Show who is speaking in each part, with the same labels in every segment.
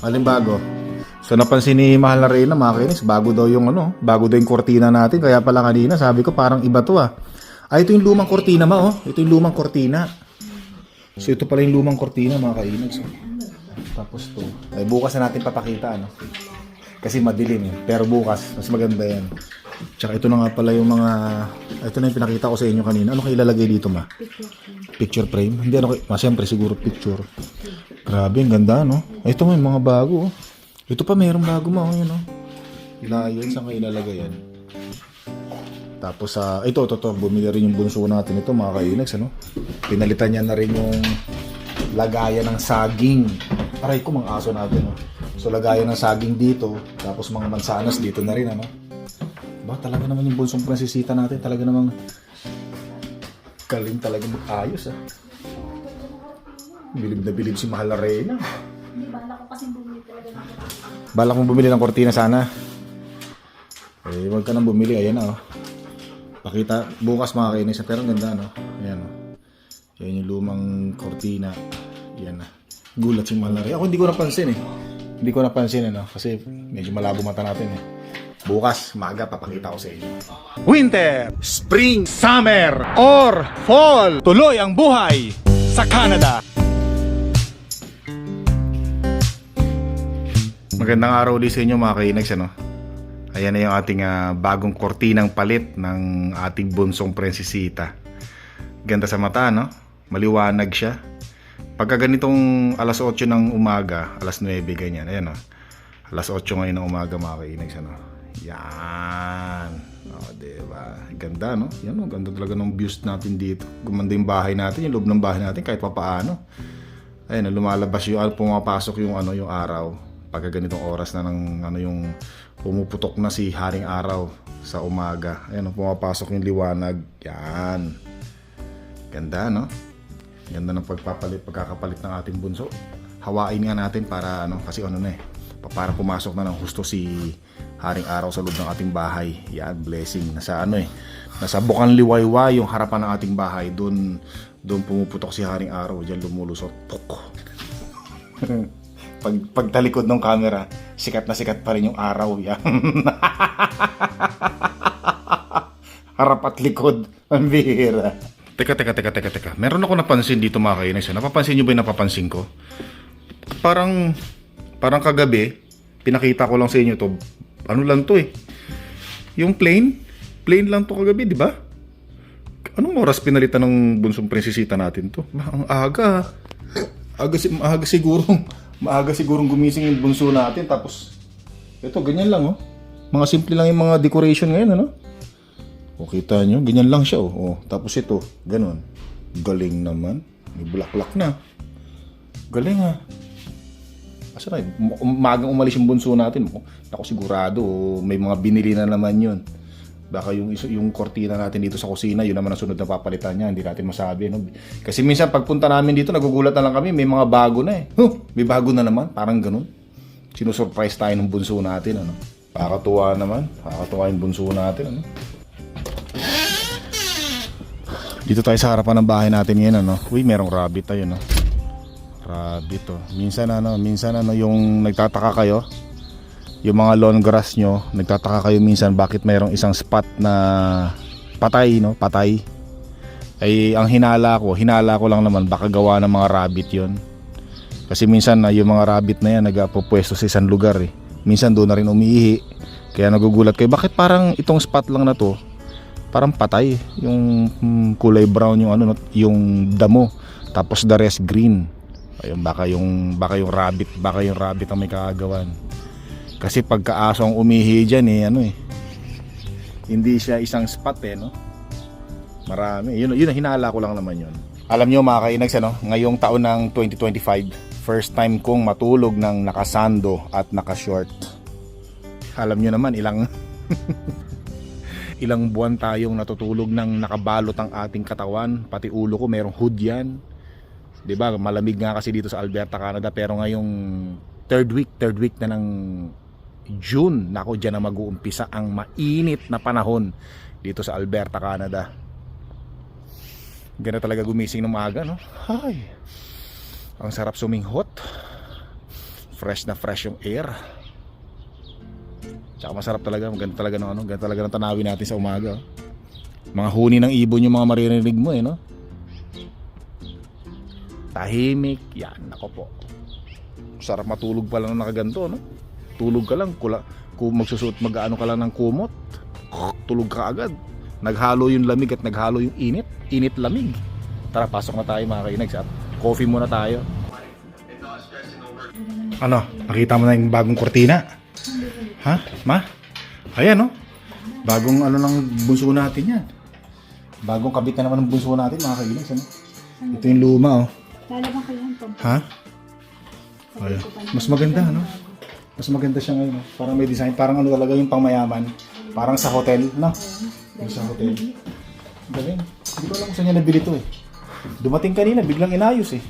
Speaker 1: Alin bago? So napansin ni Mahal na Reyna mga kainis, bago daw yung ano, bago daw yung kortina natin. Kaya pala kanina sabi ko parang iba to ah. Ay, ito yung lumang kortina ma oh. Ito yung lumang kortina. So ito pala yung lumang kortina mga kainis. Tapos to. Ay bukas na natin papakita ano. Kasi madilim eh. Pero bukas, mas maganda yan. Tsaka ito na nga pala yung mga... Ito na yung pinakita ko sa inyo kanina. Ano kayo ilalagay dito ma? Picture frame. Hindi ano kayo... Ah, siyempre siguro picture. Grabe, ang ganda no? Ito may mga bago oh. Ito pa mayroong bago mo. Yun oh. Ilayon, saan kayo ilalagay yan? Tapos sa ito, ito, ito, bumili rin yung bunso natin ito mga kainags, ano? Pinalitan niya na rin yung lagayan ng saging. Aray ko, mga aso natin, no? So, lagayan ng saging dito, tapos mga mansanas dito na rin, ano? Ba, talaga naman yung bunsong prinsesita natin, talaga namang galing talaga mag-ayos, ah. Bilib na bilib si Mahal Arena.
Speaker 2: Hindi, bala ko kasi bumili talaga ng
Speaker 1: Balak mong bumili ng kortina sana. Eh, wag ka nang bumili. Ayan na, oh. Pakita, bukas mga kainis. Pero ang ganda, no? Ayan, oh. Ayan yung lumang kortina. Ayan na. Gulat si Malari. Ako hindi ko napansin, eh. Hindi ko napansin, ano? Kasi medyo malabo mata natin, eh. Bukas, maga, papakita ko sa inyo.
Speaker 3: Winter, Spring, Summer, or Fall. Tuloy ang buhay sa Canada.
Speaker 1: Magandang araw din sa inyo mga kainags ano. Ayan na yung ating ah, bagong kortinang palit ng ating bunsong prinsesita. Ganda sa mata no? Maliwanag siya. Pagka ganitong alas 8 ng umaga, alas 9 ganyan. Ayan oh. Alas 8 ngayon ng umaga mga kainags ano. Yan. O, diba? Ganda, no? Yan, oh, ganda talaga ng views natin dito. Gumanda yung bahay natin, yung loob ng bahay natin, kahit pa paano. Ayun, lumalabas yung ah, pumapasok yung ano yung araw. Pagka ganitong oras na ng ano yung pumuputok na si Haring Araw sa umaga. Ayun, pumapasok yung liwanag. Yan. Ganda, no? Ganda ng pagpapalit, pagkakapalit ng ating bunso. Hawain nga natin para ano, kasi ano na eh, pa- para pumasok na ng husto si Haring Araw sa loob ng ating bahay. Yan, blessing. Nasa ano eh, nasa Bukan Liwaywa yung harapan ng ating bahay. Doon, doon pumuputok si Haring Araw. Diyan lumulusot. Puk! pag pagtalikod ng camera, sikat na sikat pa rin yung araw. Yan. Harap at likod. Ang bihira. Teka, teka, teka, teka, teka. Meron ako napansin dito mga kainis. Napapansin nyo ba yung napapansin ko? Parang, parang kagabi, pinakita ko lang sa inyo to. Ano lang to eh. Yung plane, plane lang to kagabi, di ba? Anong oras pinalitan ng bunsong prinsesita natin to? Ang aga. Aga, si- maaga sigurong, maaga sigurong gumising yung bunso natin. Tapos, ito, ganyan lang oh. Mga simple lang yung mga decoration ngayon, ano? O, kita nyo, ganyan lang siya, oh. oh. Tapos ito, ganun. Galing naman. May bulaklak na. Galing ah. Asa na, um- umagang umalis yung bunso natin. Oh, Ako sigurado, oh, may mga binili na naman yun. Baka yung, yung kortina natin dito sa kusina, yun naman ang sunod na papalitan niya. Hindi natin masabi. No? Kasi minsan pagpunta namin dito, nagugulat na lang kami, may mga bago na eh. Huh, may bago na naman, parang ganun. Sinusurprise tayo ng bunso natin. Ano? Nakakatuwa naman. Nakakatuwa yung bunso natin. Ano? Dito tayo sa harapan ng bahay natin ngayon, ano. Uy, merong rabbit tayo, no. Rabbit, oh. Minsan, ano, minsan, ano, yung nagtataka kayo, yung mga lawn grass nyo, nagtataka kayo minsan bakit mayroong isang spot na patay, no, patay. Ay, ang hinala ko, hinala ko lang naman, baka gawa ng mga rabbit yon Kasi minsan, na yung mga rabbit na yan, nagpupwesto sa isang lugar, eh. Minsan doon na rin umiihi. Kaya nagugulat kayo, bakit parang itong spot lang na to, parang patay yung mm, kulay brown yung ano no, yung damo tapos the rest green ayun baka yung baka yung rabbit baka yung rabbit ang may kagawan kasi pagka aso ang umihi diyan eh ano eh. Hindi siya isang spot eh no? Marami. Yun yun hinala ko lang naman yun. Alam niyo mga kainags ano? Ngayong taon ng 2025 first time kong matulog ng nakasando at nakashort. Alam niyo naman ilang ilang buwan tayong natutulog ng nakabalot ang ating katawan, pati ulo ko merong hood yan. 'Di ba? Malamig nga kasi dito sa Alberta, Canada, pero ngayong third week, third week na ng June, nako diyan na mag-uumpisa ang mainit na panahon dito sa Alberta, Canada. Ganda talaga gumising ng maaga, no? Hay. Ang sarap suminghot. Fresh na fresh yung air. Tsaka masarap talaga, maganda talaga ng ano, ganda talaga ng tanawin natin sa umaga. oh. Mga huni ng ibon yung mga maririnig mo eh, no? Tahimik, yan, nako po. Sarap matulog pa lang ng nakaganto, no? Tulog ka lang, kula, kung magsusuot, mag-ano ka lang ng kumot, tulog ka agad. Naghalo yung lamig at naghalo yung init, init-lamig. Tara, pasok na tayo mga kainags at coffee muna tayo. Ano, nakita mo na yung bagong kortina? Ha? Ma? Ayan, no? Bagong ano ng bunso natin yan. Bagong kabit na naman ng bunso natin, mga kainags. Ano? Ito yung luma, oh.
Speaker 2: Lalaban ko yan, Tom.
Speaker 1: Ha? Ayan. Mas maganda, no? Mas maganda siya ngayon. no? Parang may design. Parang ano talaga yung pangmayaman. Parang sa hotel, no? Yung sa hotel. Galing. Hindi ko alam kung saan niya nabili to eh. Dumating kanina, biglang inayos eh.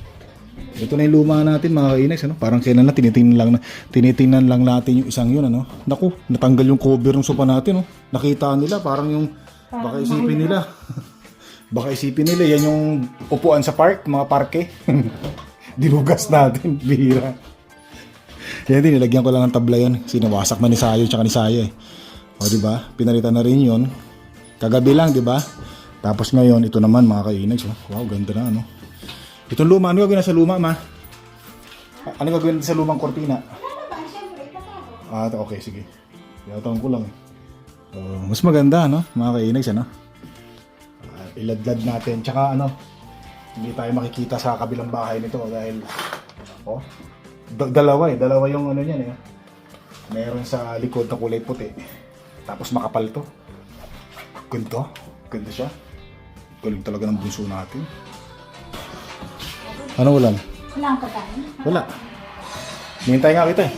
Speaker 1: Ito na yung luma natin mga kainags, ano? Parang kailan na tinitingnan lang, na, tinitingnan lang natin yung isang yun, ano? Naku, natanggal yung cover ng sopa natin, no? Nakita nila, parang yung, baka isipin nila. baka isipin nila, yan yung upuan sa park, mga parke. Dinugas natin, bihira. Yan din, nilagyan ko lang ng tabla yan. Sinawasak na ni Sayo tsaka ni Saya eh. O, di ba? Pinalitan na rin yun. Kagabi lang, di ba? Tapos ngayon, ito naman mga kainags. Oh. Wow, ganda na, ano? Itong luma, ano gagawin na sa luma, ma? Ano gagawin sa lumang kortina? Ah, okay, sige. Yatawan ko lang eh. Oh, mas maganda, no? Mga kainags, ano? Ah, iladlad natin. Tsaka ano, hindi tayo makikita sa kabilang bahay nito dahil, oh, da- dalawa eh. Dalawa yung ano niyan eh. Meron sa likod na kulay puti. Tapos makapal to. Ganda. Ganda siya. Galing talaga ng bunso natin. Ano ulam?
Speaker 2: Wala ang pagkain.
Speaker 1: Wala. Hintay nga kita eh.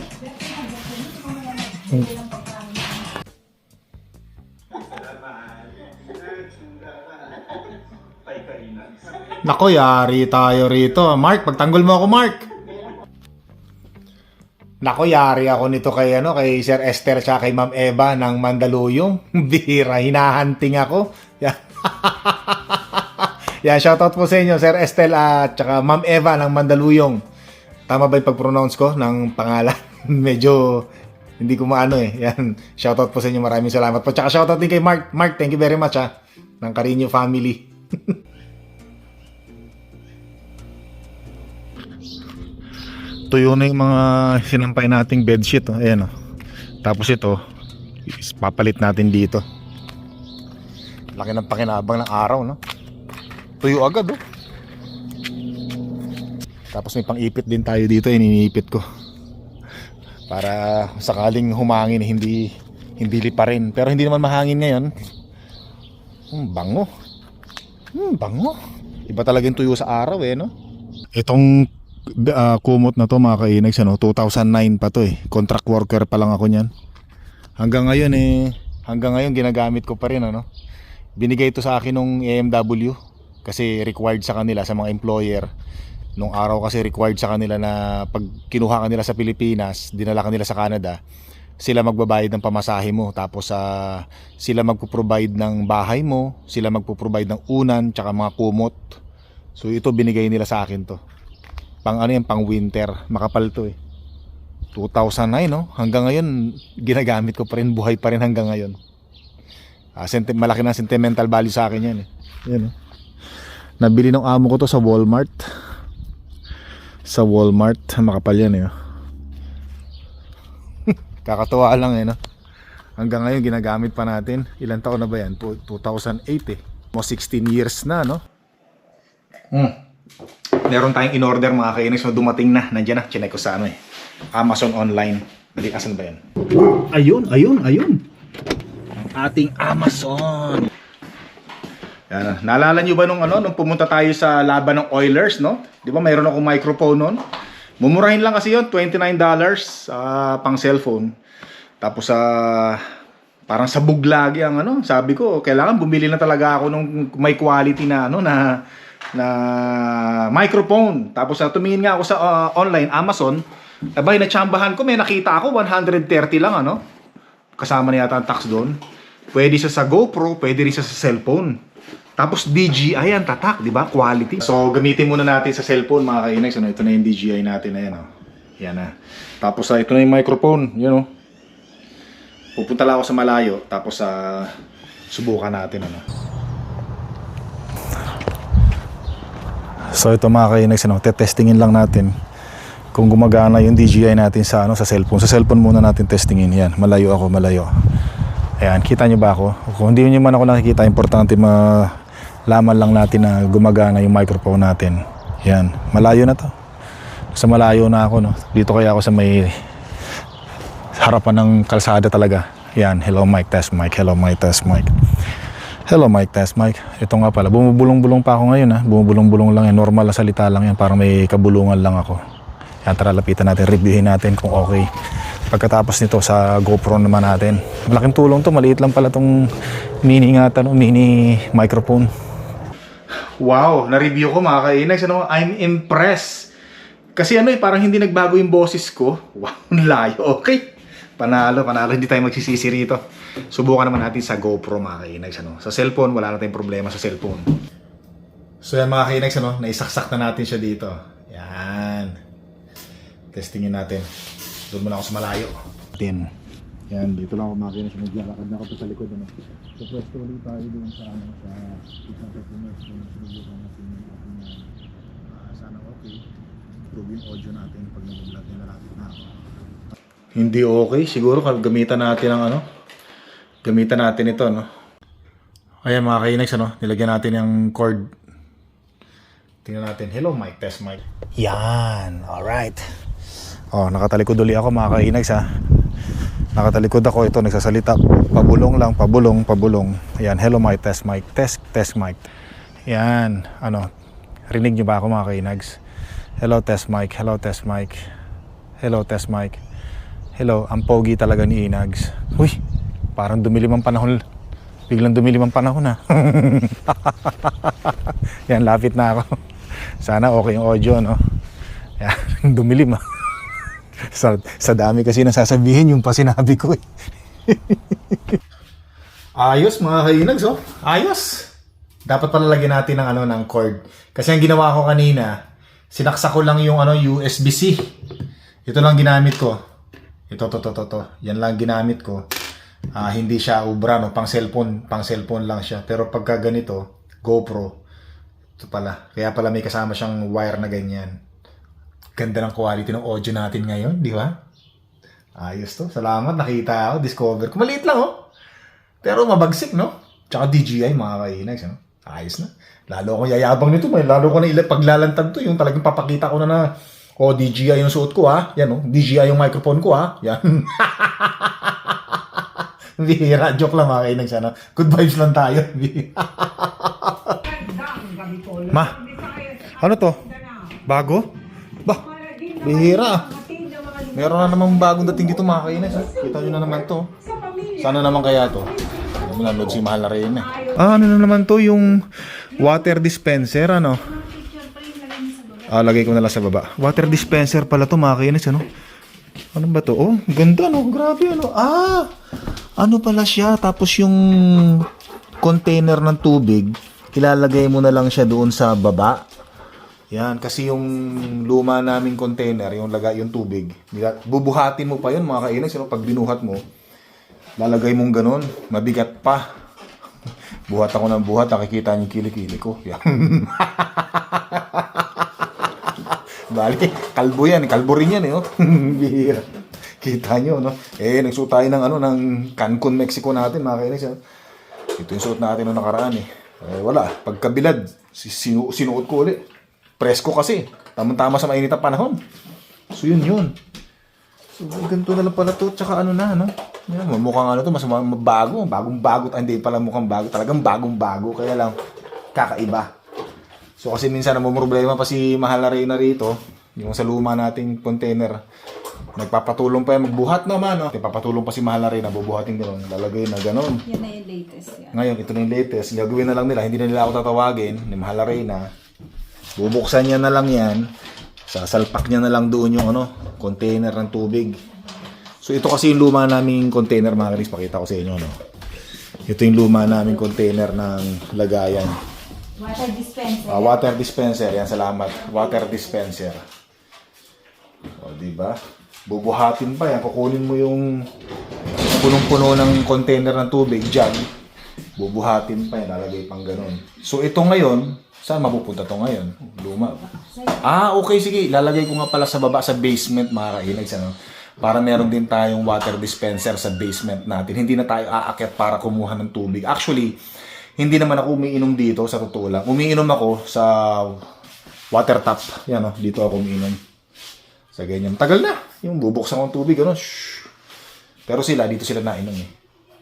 Speaker 1: Nako, yari tayo rito. Mark, pagtanggol mo ako, Mark. Nako, yari ako nito kay, ano, kay Sir Esther at kay Ma'am Eva ng Mandaluyong. Bira, hinahanting ako. Yan. Yan, shoutout po sa inyo, Sir Estel at saka Ma'am Eva ng Mandaluyong. Tama ba yung pag-pronounce ko ng pangalan? Medyo hindi ko maano eh. Yan, shoutout po sa inyo. Maraming salamat po. Tsaka shoutout din kay Mark. Mark, thank you very much ha. Ng Carino family. Tuyo na yung mga sinampay nating bedsheet. Oh. Ayan oh. Tapos ito, papalit natin dito. Laki ng pakinabang ng araw, no? Tuyo agad, oh. Tapos may pang-ipit din tayo dito, iniipit ko. Para sakaling humangin, hindi hindi lipa rin. Pero hindi naman mahangin ngayon. Hmm, bango. Hmm, bango. Iba talaga yung tuyo sa araw eh, no? Itong ah, kumot na to mga kainags, ano, 2009 pa to eh. Contract worker pa lang ako niyan. Hanggang ngayon eh, hanggang ngayon ginagamit ko pa rin ano. Binigay ito sa akin nung AMW kasi required sa kanila sa mga employer. Nung araw kasi required sa kanila na pag kinuha kanila sa Pilipinas, dinala kanila sa Canada, sila magbabayad ng pamasahe mo tapos sa sila magpo-provide ng bahay mo, sila magpo-provide ng unan tsaka mga kumot. So ito binigay nila sa akin to. Pang ano yan, pang winter, makapal to eh. 2009 no, hanggang ngayon ginagamit ko pa rin, buhay pa rin hanggang ngayon. Ah, senti- malaki na sentimental value sa akin yan eh. Yan oh. Nabili ng amo ko to sa Walmart. Sa Walmart, makapal yan eh. oh. Kakatuwa lang eh no. Hanggang ngayon ginagamit pa natin. Ilan taon na ba yan? Po- 2008 eh. Mo 16 years na no. Hmm. Meron tayong in-order mga kainis na dumating na. Nandiyan na. Chinek ko sa ano eh. Amazon online. Dali, asan ba yan? Ayun, ayun, ayun. Ang ating Amazon. Yan. Naalala nyo ba nung ano nung pumunta tayo sa laban ng Oilers, no? 'Di ba mayroon akong microphone noon? Mumurahin lang kasi 'yon, $29 ah, pang cellphone. Tapos sa parang sabog lagi ang ano, sabi ko, kailangan bumili na talaga ako nung may quality na ano na na microphone. Tapos sa tumingin nga ako sa ah, online Amazon, abay natsambahan ko, may nakita ako 130 lang ano. Kasama na yata ang tax doon. Pwede siya sa GoPro, pwede rin siya sa cellphone. Tapos DJI ang tatak, di ba? Quality. So, gamitin muna natin sa cellphone mga kainags. Ano, ito na yung DJI natin. Ayan, oh. Yan na. Tapos ah, ito na yung microphone. Yan oh. Pupunta lang ako sa malayo. Tapos sa subukan natin ano. So ito mga kainags, ano, tetestingin lang natin kung gumagana yung DJI natin sa ano sa cellphone. Sa cellphone muna natin testingin. Yan, malayo ako, malayo. Ayan, kita nyo ba ako? Kung hindi nyo man ako nakikita, importante malaman lang natin na gumagana yung microphone natin. Yan, malayo na to. Sa malayo na ako, no? Dito kaya ako sa may harapan ng kalsada talaga. Yan, hello mic, test mic, hello mic, test mic. Hello mic, test mic. Ito nga pala, bumubulong-bulong pa ako ngayon ha. Bumubulong-bulong lang yan, normal na salita lang yan, parang may kabulungan lang ako. Yan, tara lapitan natin, reviewin natin kung okay. Pagkatapos nito sa GoPro naman natin. Malaking tulong to, maliit lang pala tong mini nga no, mini microphone. Wow, na-review ko mga kainags. Ano, I'm impressed. Kasi ano eh, parang hindi nagbago yung boses ko. Wow, layo. Okay. Panalo, panalo. Hindi tayo magsisisi rito. Subukan naman natin sa GoPro mga kainags. Ano. Sa cellphone, wala na tayong problema sa cellphone. So yan mga kainags, ano, naisaksak na natin siya dito. Yan. Testingin natin. Doon muna ako sa malayo. Tin. Yan, dito lang ako makina siya. Naglalakad na ako sa likod. Ano. So, pwesto ulit tayo doon sa, ano, sa isang performance. Kung sinubukan natin yung ating uh, sana okay. Improve yung audio natin pag nag-vlog na natin na ako. Hindi okay. Siguro gamitan natin ang ano. Gamitan natin ito, no? Ayan mga kainags, ano? Nilagyan natin yung cord Tingnan natin. Hello, mic. Test mic. Yan. Alright. Oh, nakatalikod uli ako mga kainags ha. Nakatalikod ako. Ito, nagsasalita. Pabulong lang, pabulong, pabulong. Ayan. Hello, mic. Test mic. Test, test mic. Yan. Ano? Rinig nyo ba ako mga kainags? Hello, test mic. Hello, test mic. Hello, test mic. Hello, ang pogi talaga ni Inags. Uy, parang dumilim ang panahon. Biglang dumilim ang panahon ha. Yan, lapit na ako. Sana okay yung audio, no? Yan, dumilim ah. sa, sa dami kasi nasasabihin yung pa sinabi ko eh. Ayos mga kainags, oh. Ayos. Dapat pala lagyan natin ng ano ng cord. Kasi ang ginawa ko kanina, sinaksa ko lang yung ano USB-C. Ito lang ginamit ko. Ito, to, to, to, to. Yan lang ginamit ko. Ah, hindi siya ubra, no? Pang cellphone. Pang cellphone lang siya. Pero pagka ganito, GoPro. Ito pala. Kaya pala may kasama siyang wire na ganyan. Ganda ng quality ng audio natin ngayon, di ba? Ayos to. Salamat, nakita ako. Discover ko. Lang, oh. Pero mabagsik, no? Tsaka DJI, mga kainags, no? Ayos na. Lalo akong yayabang nito. May lalo ko na ila paglalantad to. Yung talagang papakita ko na na, oh, DJI yung suot ko, ha? Yan, oh. DJI yung microphone ko, ha? Yan. Bihira. Joke lang, mga kainags, ano? Good vibes lang tayo. Ma, ano to? Bago? Bah, bihira. Meron na namang bagong dating dito mga kainis. ah. Kita nyo na naman to. Sana naman kaya to? Ano mo nanood si Mahal na rin eh. Ah, ano na naman to? Yung water dispenser, ano? Ah, lagay ko na lang sa baba. Water dispenser pala to mga kainis, ano? Ano ba to? Oh, ganda no. Grabe ano. Ah! Ano pala siya? Tapos yung container ng tubig, ilalagay mo na lang siya doon sa baba. Yan, kasi yung luma naming container, yung lagay yung tubig, bubuhatin mo pa yun mga kainan. Sino pag binuhat mo, lalagay mong ganun, mabigat pa. Buhat ako ng buhat, nakikita niyo kilikili ko. Yan. Bali, kalbo yan. Kalbo rin yan eh. Oh. Bihira. Kita nyo, no? Eh, nagsuot tayo ng, ano, ng Cancun, Mexico natin, mga kainis. Oh. Ito yung suot natin noong nakaraan eh. eh wala. Pagkabilad, si- sinu sinuot ko ulit. Presko kasi. Tamang-tama sa mainit ang panahon. So, yun yun. So, ganito na lang pala to. Tsaka ano na, no? Yan, mukhang ano to, mas ma- bago. Bagong bago. Ah, hindi pala mukhang bago. Talagang bagong bago. Kaya lang, kakaiba. So kasi minsan namumroblema pa si Mahal na Reyna rito, yung sa luma nating container. Nagpapatulong pa yan magbuhat naman, no? Nagpapatulong pa si Mahal na Reyna, bubuhatin gano'n. Lalagay na gano'n.
Speaker 2: Yan na yung latest yan.
Speaker 1: Ngayon, ito na yung latest. Gagawin na lang nila. Hindi na nila ako tatawagin ni Mahal na Reyna. Bubuksan niya na lang yan. Sasalpak niya na lang doon yung ano, container ng tubig. So ito kasi yung luma naming container mga kanis. Pakita ko sa inyo, no? Ito yung luma naming container ng lagayan.
Speaker 2: Water dispenser.
Speaker 1: Ah, water dispenser. Yan, salamat. Water dispenser. O, di ba? Bubuhatin pa yan. Kukunin mo yung punong-puno ng container ng tubig, jug. Bubuhatin pa yan. Lalagay pang ganun. So, ito ngayon, saan mapupunta to ngayon? Luma. Ah, okay, sige. Lalagay ko nga pala sa baba, sa basement, mga kainags, ano? Para meron din tayong water dispenser sa basement natin. Hindi na tayo aakyat para kumuha ng tubig. Actually, hindi naman ako umiinom dito, sa totoo lang. Umiinom ako sa water tap. Yan, oh, dito ako umiinom. Sa ganyan. Tagal na. Yung bubuksan ko ng tubig, ano, shh. Pero sila, dito sila nainom eh.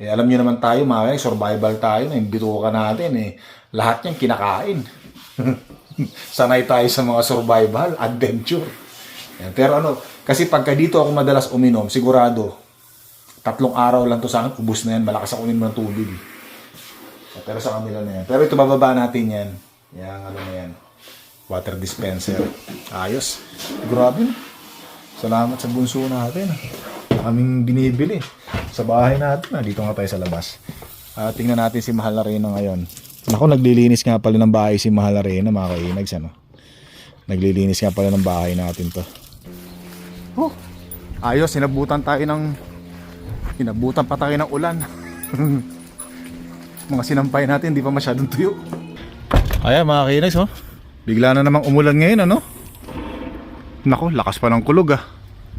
Speaker 1: eh alam nyo naman tayo, mga survival tayo, na yung bituka natin eh. Lahat yan kinakain. Sanay tayo sa mga survival, adventure. Yan. Pero ano, kasi pagka dito ako madalas uminom, sigurado, tatlong araw lang to sa akin, ubus na yan, malakas ako uminom ng tubig. Pero sa kanila na yan. Pero ito, bababa natin yan. Yang ano na yan. Water dispenser. Ayos. Grabe na. Salamat sa bunso natin. Aming binibili. Sa bahay natin. Dito nga tayo sa labas. Ah, tingnan natin si Mahal na ngayon. Ako, naglilinis nga pala ng bahay si Mahal na Reyna, mga kainags. Ano? Naglilinis nga pala ng bahay natin to. Oh, ayos. Sinabutan tayo ng... Sinabutan pa tayo ng ulan. mga sinampay natin, di pa masyadong tuyo. Ayan mga kinags, oh. Bigla na namang umulan ngayon, ano? Nako, lakas pa ng kulog, ah.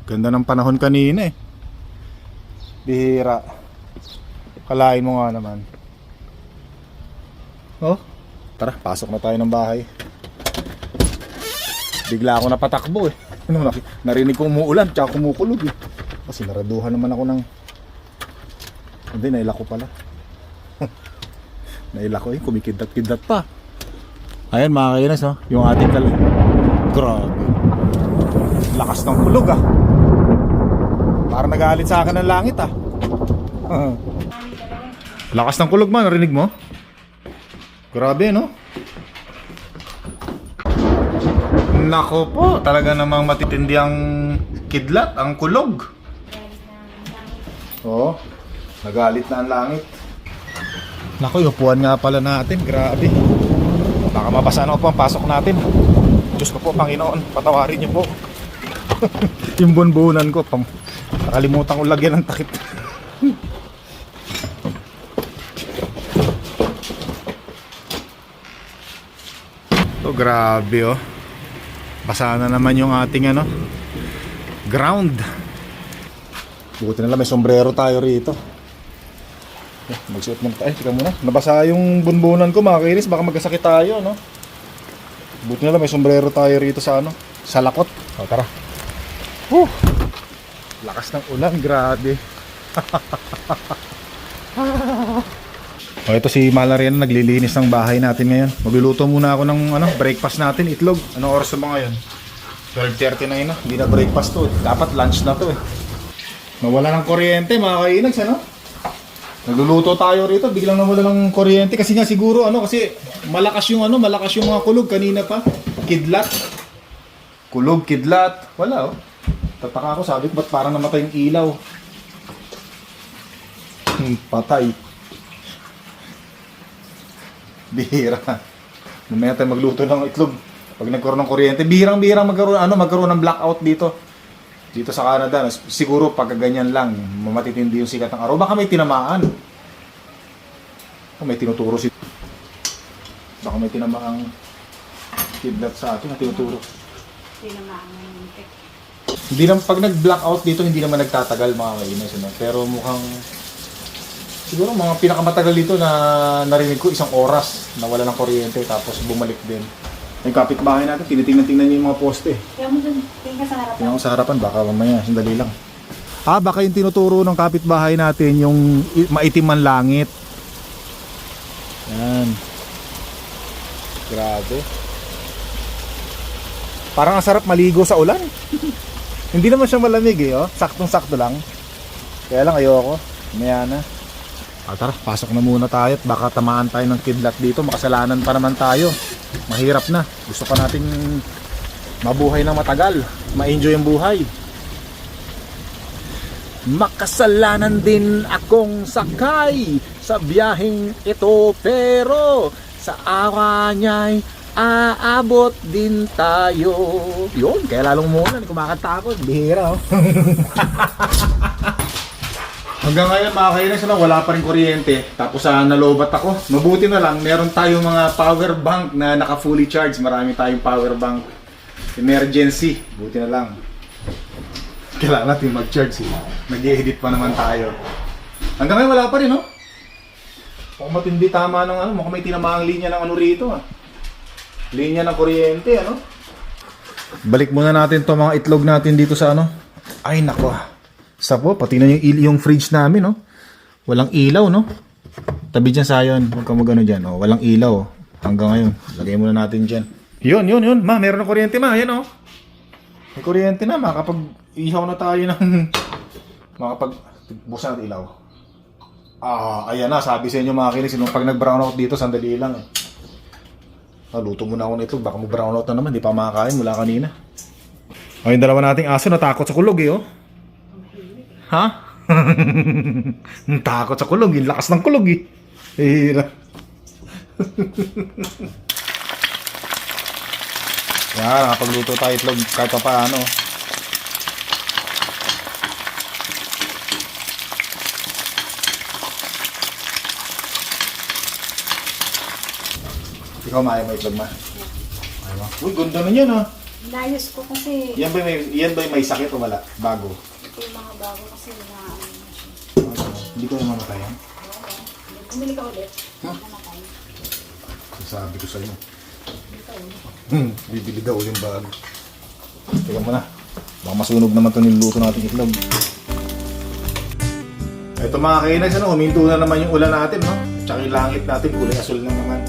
Speaker 1: Ganda ng panahon kanina, eh. Bihira. Kalain mo nga naman. Oh, tara, pasok na tayo ng bahay. Bigla ako napatakbo, eh. Ano, narinig ko umuulan, tsaka kumukulog, eh. Kasi naraduhan naman ako ng... Hindi, naila ko pala. Naila ko eh, kumikidat-kidat pa. Ayan mga kainas, oh, yung ating kal... Grabe. Lakas ng kulog ah. Para nagalit sa akin ng langit ah. Lakas ng kulog man, narinig mo? Grabe no? Nako po, talaga namang matitindi ang kidlat, ang kulog. Oo, nagalit na ang langit. Nako, yung upuan nga pala natin. Grabe. Baka mabasa na po ang pasok natin. Diyos ko po, Panginoon, patawarin niyo po. yung bunbunan ko, pam nakalimutan ko lagyan ng takip. oh, grabe oh. Basa na naman yung ating ano, ground. Buti na lang may sombrero tayo rito. Eh, Magsuot muna tayo. Teka muna. Nabasa yung bunbunan ko mga kainis. Baka magkasakit tayo, no? Buti na lang may sombrero tayo rito sa ano. Sa lakot. O, tara. Whew! Lakas ng ulan. Grabe. o, ito si Malariana naglilinis ng bahay natin ngayon. Magluluto muna ako ng ano, breakfast natin. Itlog. Anong oras na ba ngayon? 12.39 na. Hindi na breakfast to. Dapat lunch na to eh. Nawala ng kuryente mga kainags, ano? Nagluluto tayo rito, biglang nawala ng kuryente kasi nga siguro ano kasi malakas yung ano, malakas yung mga kulog kanina pa. Kidlat. Kulog, kidlat. Wala oh. Tataka ako, sabi ko ba't parang namatay yung ilaw? Hmm, patay. Bihira. Mamaya tayo magluto ng itlog. Pag nagkaroon ng kuryente, bihirang-bihirang magkaroon, ano, magkaroon ng blackout dito. Dito sa Canada, siguro pag ganyan lang, mamatitindi yung sikat ng araw. Baka may tinamaan. Baka may tinuturo si... Baka may tinamaang kidlat sa atin na tinuturo. Hindi naman, pag nag-blackout dito, hindi naman nagtatagal mga kainis. Ano? Pero mukhang... Siguro mga pinakamatagal dito na narinig ko isang oras na wala ng kuryente tapos bumalik din. Yung kapitbahay natin, tinitingnan-tingnan niya yung mga poste.
Speaker 2: Kaya mo dun, tingin ka sa harapan.
Speaker 1: Tingnan ko sa harapan, baka mamaya, sandali lang. Ah, baka yung tinuturo ng kapitbahay natin, yung maitim man langit. Yan. Grabe. Parang ang sarap maligo sa ulan. Hindi naman siya malamig eh, oh. Saktong-sakto lang. Kaya lang ayoko. Maya na. Ah, tara, pasok na muna tayo at baka tamaan tayo ng kidlat dito. Makasalanan pa naman tayo. Mahirap na. Gusto pa nating mabuhay ng matagal, ma-enjoy ang buhay. Makasalanan din akong sakay sa biyaheng ito pero sa awa niya'y
Speaker 3: aabot din tayo. Yun, kaya lalong muna, kumakanta ako. Bihira, oh.
Speaker 1: Hanggang ngayon mga kainis, ano, wala pa rin kuryente. Tapos sa nalobat ako. Mabuti na lang, meron tayong mga power bank na naka fully charged. Marami tayong power bank. Emergency. Buti na lang. Kailangan natin mag-charge eh. Nag-edit pa naman tayo. Hanggang ngayon wala pa rin, no? Mukhang matindi tama ng ano, mukhang may tinamaang linya ng ano rito ah. Linya ng kuryente, ano? Balik muna natin to mga itlog natin dito sa ano. Ay nako. Sa po, pati na yung, yung fridge namin, no? Walang ilaw, no? Tabi dyan sa yun. Huwag ka magano dyan. Oh, walang ilaw. oh. Hanggang ngayon. Lagay muna natin dyan. Yun, yun, yun. Ma, meron na kuryente, ma. Yan, oh. May kuryente na, ma. Kapag ihaw na tayo ng... Makapag... Buksan natin ilaw. Ah, ayan na. Sabi sa inyo mga kinis. Nung pag nag-brown out dito, sandali lang. Eh. Ah, luto muna ako nito. Baka mag-brown out na naman. Di pa makakain mula kanina. O, yung dalawa nating aso natakot sa kulog eh, oh. Ha? Ang takot sa kulog. Yung lakas ng kulog eh. Hira. Yan, nakapagluto tayo itlog kahit pa paano. Ikaw maayaw mo itlog ma? Ayaw mo? Uy, ganda na yan ah.
Speaker 2: Layos ko kasi
Speaker 1: Yan ba may, yan ba may sakit o wala? Bago.
Speaker 2: Ito yung mga bago kasi na ano na siya.
Speaker 1: Hindi ko na mamatayan.
Speaker 2: Bumili ka ulit.
Speaker 1: Huh?
Speaker 2: Namatay.
Speaker 1: Sabi ko sa'yo. Hmm, bibili daw yung bago. Teka mo na. Baka masunog naman ito niluto natin itlog. Ito mga kainas, ano, huminto na naman yung ulan natin, no? Tsaka yung langit natin, kulay asul na naman.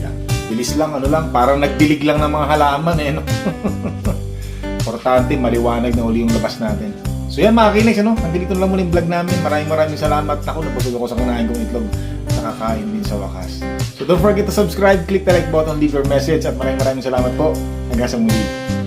Speaker 1: Yan. Bilis lang, ano lang, parang nagdilig lang ng mga halaman, eh, no? Importante, maliwanag na uli yung labas natin. So yan mga kainas, ano? Hanggang dito na lang muna yung vlog namin. Maraming maraming salamat. Ako, nabusog ako sa kinain kong itlog. Nakakain din sa wakas. So don't forget to subscribe, click the like button, leave your message, at maraming maraming salamat po. Hanggang sa muli.